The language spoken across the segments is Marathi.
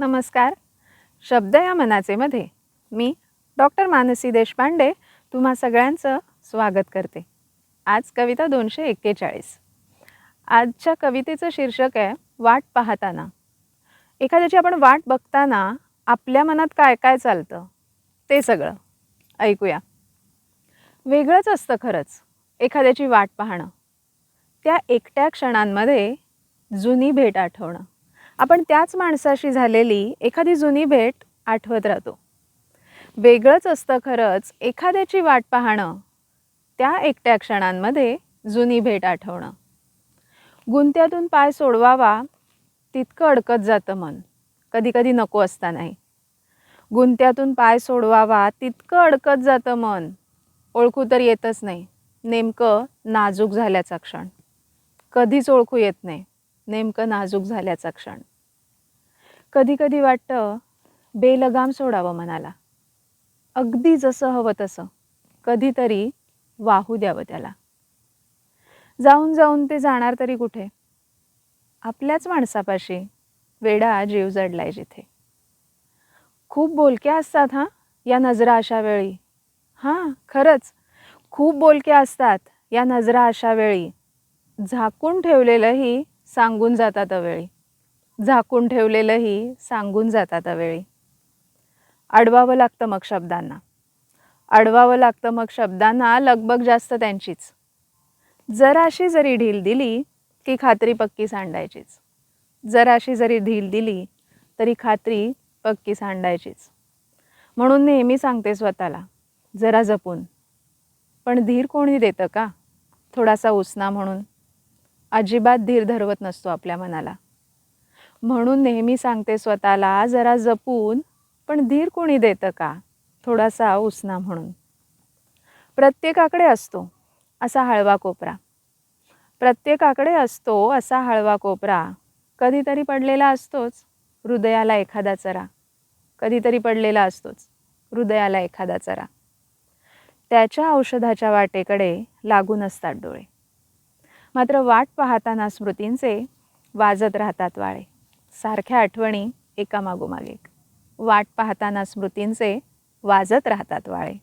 नमस्कार. शब्द या मनाचे मध्ये मी डॉक्टर मानसी देशपांडे तुम्हा सगळ्यांचं स्वागत करते. आज कविता दोनशे एक्केचाळीस. आजच्या कवितेचं शीर्षक आहे वाट पाहताना. एखाद्याची आपण वाट बघताना आपल्या मनात काय काय चालतं? ते सगळं. ऐकूया. वेगळंच असतं खरंच एखाद्याची वाट पाहणं. त्या एकट्या क्षणांमध्ये जुनी भेट आठवणं. आपण त्याच माणसाशी झालेली एखादी जुनी भेट आठवत राहतो. वेगळंच असतं खरंच एखाद्याची वाट पाहणं त्या एकट्या क्षणांमध्ये जुनी भेट आठवणं. गुंत्यातून पाय सोडवावा तितकं अडकत जातं मन. कधी कधी नको असतानाही गुंत्यातून पाय सोडवावा तितकं अडकत जातं मन. ओळखू तर येतच नाही. नेमकं नाजूक झाल्याचा क्षण. कधीच ओळखू येत नाही. नेमकं नाजूक झाल्याचा क्षण. कधी कधी वाटतं बेलगाम सोडावं मनाला अगदी जसं हवं तसं. कधीतरी वाहू द्यावं त्याला. जाऊन जाऊन ते जाणार तरी कुठे? आपल्याच माणसापाशी वेडा जीव जडलाय जिथे. खूप बोलक्या असतात हां या नजरा अशा वेळी. हां खरंच. खूप बोलक्या असतात या नजरा अशा वेळी. झाकून ठेवलेलंही सांगून जातात अवेळी. झाकून ठेवलेलंही सांगून जातात अवेळी. अडवावं लागतं मग शब्दांना. अडवावं लागतं मग शब्दांना लगबग जास्त त्यांचीच. जराशी जरी ढील दिली की खात्री पक्की सांडायचीच. जराशी जरी ढील दिली तरी खात्री पक्की सांडायचीच. म्हणून नेहमी सांगते स्वतःला जरा जपून. पण धीर कोणी देतं का? थोडासा उसना म्हणून. अजिबात धीर धरवत नसतो आपल्या मनाला. म्हणून नेहमी सांगते स्वतःला जरा जपून पण धीर कोणी देतं का? थोडासा उसना म्हणून. प्रत्येकाकडे असतो असा हळवा कोपरा. प्रत्येकाकडे असतो असा हळवा कोपरा. कधीतरी पडलेला असतोच हृदयाला एखादा चरा. कधीतरी पडलेला असतोच हृदयाला एखादा चरा. त्याच्या औषधाच्या वाटेकडे लागून असतात डोळे. मात्र वाट पाहताना स्मृतींचे वाजत राहतात वाळे. सारख्या आठवणी एकामागोमागे वाट पाहताना स्मृतींचे वाजत राहतात वाळे.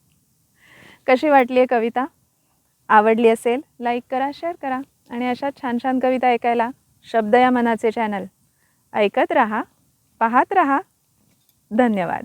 कशी वाटली आहे कविता? आवडली असेल लाईक करा शेअर करा आणि अशा छान छान कविता ऐकायला शब्द या मनाचे चॅनल ऐकत रहा पाहत रहा. धन्यवाद.